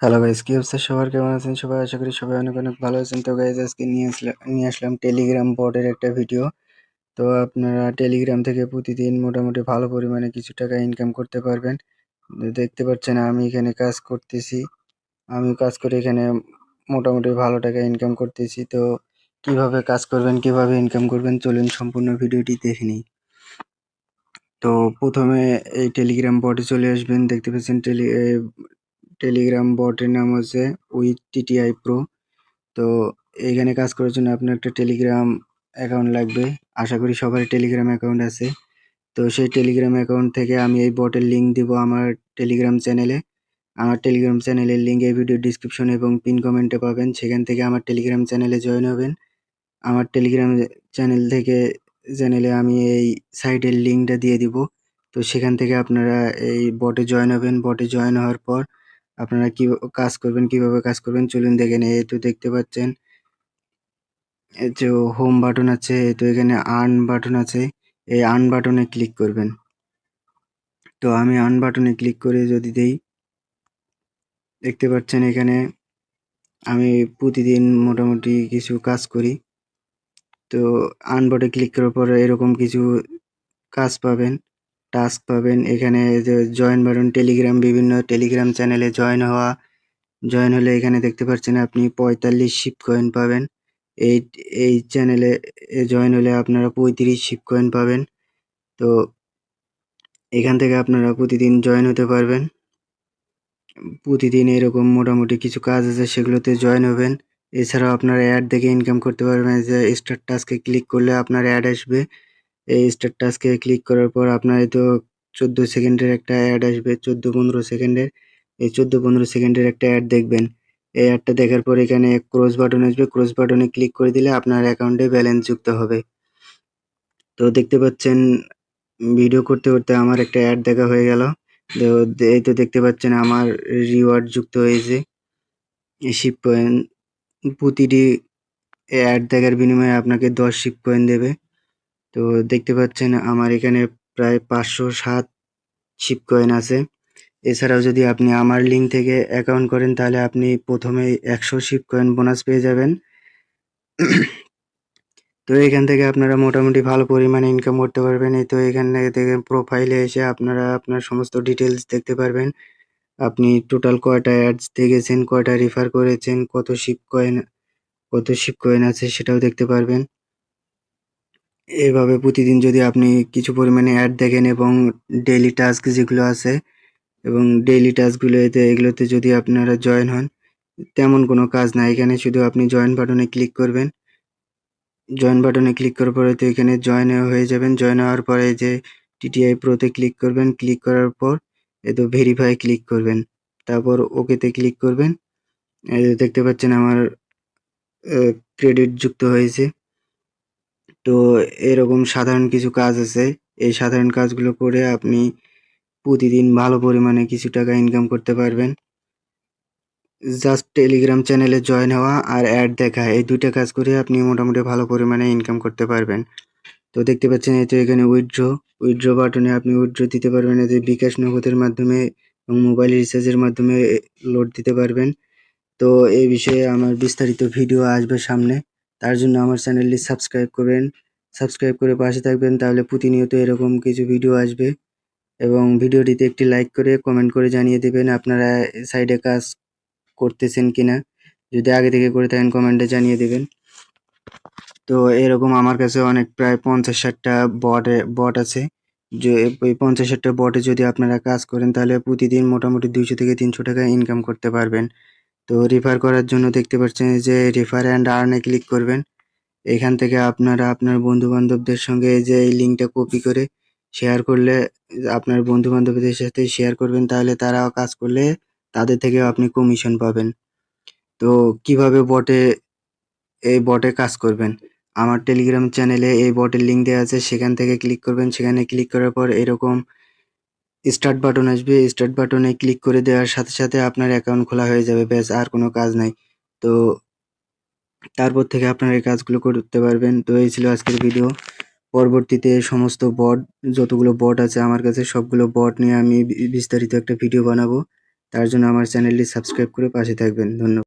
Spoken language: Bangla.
হ্যালো গাইস কি অবস্থা সবার? কেমন আছেন সবাই? আশা করি সবাই অনেক অনেক ভালো আছেন। তো গাইজ আজকে নিয়ে আসলাম নিয়ে আসলাম টেলিগ্রাম বটের একটা ভিডিও তো আপনারা টেলিগ্রাম থেকে প্রতিদিন মোটামুটি ভালো পরিমাণে কিছু টাকা ইনকাম করতে পারবেন। দেখতে পাচ্ছেন, আমি এখানে কাজ করতেছি। আমি কাজ করে এখানে মোটামুটি ভালো টাকা ইনকাম করতেছি। তো কীভাবে কাজ করবেন, কীভাবে ইনকাম করবেন, চলুন সম্পূর্ণ ভিডিওটি দেখে নিই। তো প্রথমে এই টেলিগ্রাম বটে চলে আসবেন। দেখতে পাচ্ছেন টেলি টেলিগ্রাম বটের নাম হচ্ছে উইথ টিটিআই প্রো তো এইখানে কাজ করার জন্য আপনার একটা টেলিগ্রাম অ্যাকাউন্ট লাগবে। আশা করি সবারই টেলিগ্রাম অ্যাকাউন্ট আছে। তো সেই টেলিগ্রাম অ্যাকাউন্ট থেকে আমি এই বটের লিঙ্ক দিব আমার টেলিগ্রাম চ্যানেলে আমার টেলিগ্রাম চ্যানেলের লিঙ্ক এই ভিডিও ডিসক্রিপশন এবং পিন কমেন্টে পাবেন। সেখান থেকে আমার টেলিগ্রাম চ্যানেলে জয়েন হবেন। আমার টেলিগ্রাম চ্যানেল থেকে চ্যানেলে আমি এই সাইটের লিঙ্কটা দিয়ে দিব। তো সেখান থেকে আপনারা এই বটে জয়েন হবেন। বটে জয়েন হওয়ার পর আপনারা কি কাজ করবেন, কীভাবে কাজ করবেন চলুন দেখে নিই, এই তো দেখতে পাচ্ছেন। এই যে হোম বাটন আছে, এই তো এখানে আর্ন বাটন আছে, এই আর্ন বাটনে ক্লিক করবেন। তো আমি আর্ন বাটনে ক্লিক করে যদি দেই, দেখতে পাচ্ছেন এখানে আমি প্রতিদিন মোটামুটি কিছু কাজ করি। তো আর্ন বাটনে ক্লিক করার পর এরকম কিছু কাজ পাবেন। টাস্ক পাবেন। এখানে যে জয়েন বাটন টেলিগ্রাম বিভিন্ন টেলিগ্রাম চ্যানেলে জয়েন হওয়া। জয়েন হলে এখানে দেখতে পাচ্ছেন আপনি পঁয়তাল্লিশ শিপ কয়েন পাবেন। এই এই চ্যানেলে জয়েন হলে আপনারা পঁয়ত্রিশ শিপ কয়েন পাবেন। তো এখান থেকে আপনারা প্রতিদিন জয়েন হতে পারবেন। প্রতিদিন এরকম মোটামুটি কিছু কাজ আছে, সেগুলোতে জয়েন হবেন। এছাড়াও আপনারা অ্যাড দেখে ইনকাম করতে পারবেন। যে স্টার টাস্কে ক্লিক করলে আপনার অ্যাড আসবে। এই স্টার টাস্কে ক্লিক করার পর আপনার তো চোদ্দ সেকেন্ডের একটা অ্যাড আসবে, চোদ্দ পনেরো সেকেন্ডের। এই চোদ্দ পনেরো সেকেন্ডের একটা অ্যাড দেখবেন। এই অ্যাডটা দেখার পর এখানে ক্রস বাটন আসবে। ক্রস বাটনে ক্লিক করে দিলে আপনার অ্যাকাউন্টে ব্যালেন্স যুক্ত হবে। তো দেখতে পাচ্ছেন ভিডিও করতে করতে আমার একটা অ্যাড দেখা হয়ে গেল। তো এই তো দেখতে পাচ্ছেন আমার রিওয়ার্ড যুক্ত হয়েছে। শিপ পয়েন্ট প্রতিটি অ্যাড দেখার বিনিময়ে আপনাকে দশ শিপ পয়েন্ট দেবে। তো দেখতে পাচ্ছেন আমার এখানে প্রায় পাঁচশো সাত শিপ কয়েন আছে। এছাড়াও যদি আপনি আমার লিঙ্ক থেকে অ্যাকাউন্ট করেন, তাহলে আপনি প্রথমে একশো শিপ কয়েন বোনাস পেয়ে যাবেন। তো এখান থেকে আপনারা মোটামুটি ভালো পরিমাণে ইনকাম করতে পারবেন। এই তো এখান থেকে প্রোফাইলে এসে আপনারা আপনার সমস্ত ডিটেলস দেখতে পারবেন। আপনি টোটাল কয়টা অ্যাডস দেখেছেন, কয়টা রেফার করেছেন, কত শিপ কয়েন কত শিপ কয়েন আছে সেটাও দেখতে পারবেন। এভাবে প্রতিদিন যদি আপনি কিছু পরিমাণে অ্যাড দেখেন এবং ডেইলি টাস্ক যেগুলো আছে এবং ডেইলি টাস্কগুলো এতে, এগুলোতে যদি আপনারা জয়েন হন, তেমন কোনো কাজ না। এখানে শুধু আপনি জয়েন বাটনে ক্লিক করবেন। জয়েন বাটনে ক্লিক করার পরে তো এখানে জয়েন হয়ে যাবেন। জয়েন হওয়ার পরে যে টিটিআই প্রোতে ক্লিক করবেন ক্লিক করার পর এ তো ভেরিফাই ক্লিক করবেন। তারপর ওকেতে ক্লিক করবেন। দেখতে পাচ্ছেন আমার ক্রেডিট যুক্ত হয়েছে। তো এরকম সাধারণ কিছু কাজ আছে। এই সাধারণ কাজগুলো করে আপনি প্রতিদিন ভালো পরিমাণে কিছু টাকা ইনকাম করতে পারবেন। জাস্ট টেলিগ্রাম চ্যানেলে জয়েন হওয়া আর অ্যাড দেখা, এই দুইটা কাজ করে আপনি মোটামুটি ভালো পরিমাণে ইনকাম করতে পারবেন। তো দেখতে পাচ্ছেন, এই তো এখানে উইথড্র উইথড্র বাটনে আপনি উইথড্র দিতে পারবেন, এই যে বিকাশ নগদের মাধ্যমে এবং মোবাইল রিচার্জের মাধ্যমে লোড দিতে পারবেন। তো এই বিষয়ে আমার বিস্তারিত ভিডিও আসবে সামনে। তার জন্য আমার চ্যানেলটি সাবস্ক্রাইব করবেন। সাবস্ক্রাইব করে পাশে থাকবেন তাহলে প্রতিনিয়ত এরকম কিছু ভিডিও আসবে। এবং ভিডিওটিতে একটি লাইক করে কমেন্ট করে জানিয়ে দেবেন আপনারা সাইডে কাজ করতেছেন কিনা। যদি আগে থেকে করে থাকেন কমেন্টে জানিয়ে দেবেন। তো এরকম আমার কাছে অনেক প্রায় পঞ্চাশ ষাটটা বট বট আছে। যে ওই পঞ্চাশ ষাটটা বটে যদি আপনারা কাজ করেন তাহলে প্রতিদিন মোটামুটি দুইশো থেকে তিনশো টাকা ইনকাম করতে পারবেন। তো রেফার করার জন্য দেখতে পাচ্ছেন যে রেফার অ্যান্ড আর্নে ক্লিক করবেন। এখান থেকে আপনারা আপনার বন্ধু বান্ধবদের সঙ্গে যে এই লিঙ্কটা কপি করে শেয়ার করলে আপনার বন্ধু বান্ধবদের সাথে শেয়ার করবেন, তাহলে তারাও কাজ করলে তাদের থেকেও আপনি কমিশন পাবেন। তো কীভাবে বটে এই বটে কাজ করবেন? আমার টেলিগ্রাম চ্যানেলে এই বটের লিঙ্ক দেওয়া আছে, সেখান থেকে ক্লিক করবেন। সেখানে ক্লিক করার পর এরকম স্টার্ট বাটন আসবে। স্টার্ট বাটনে ক্লিক করে দেওয়ার সাথে সাথে আপনার অ্যাকাউন্ট খোলা হয়ে যাবে। ব্যাস, আর কোনো কাজ নাই। তো তারপর থেকে আপনারা এই কাজগুলো করতে পারবেন। তো এই ছিল আজকের ভিডিও পরবর্তীতে সমস্ত বট যতগুলো বট আছে আমার কাছে, সবগুলো বট নিয়ে আমি বিস্তারিত একটা ভিডিও বানাবো। তার জন্য আমার চ্যানেলটি সাবস্ক্রাইব করে পাশে থাকবেন। ধন্যবাদ।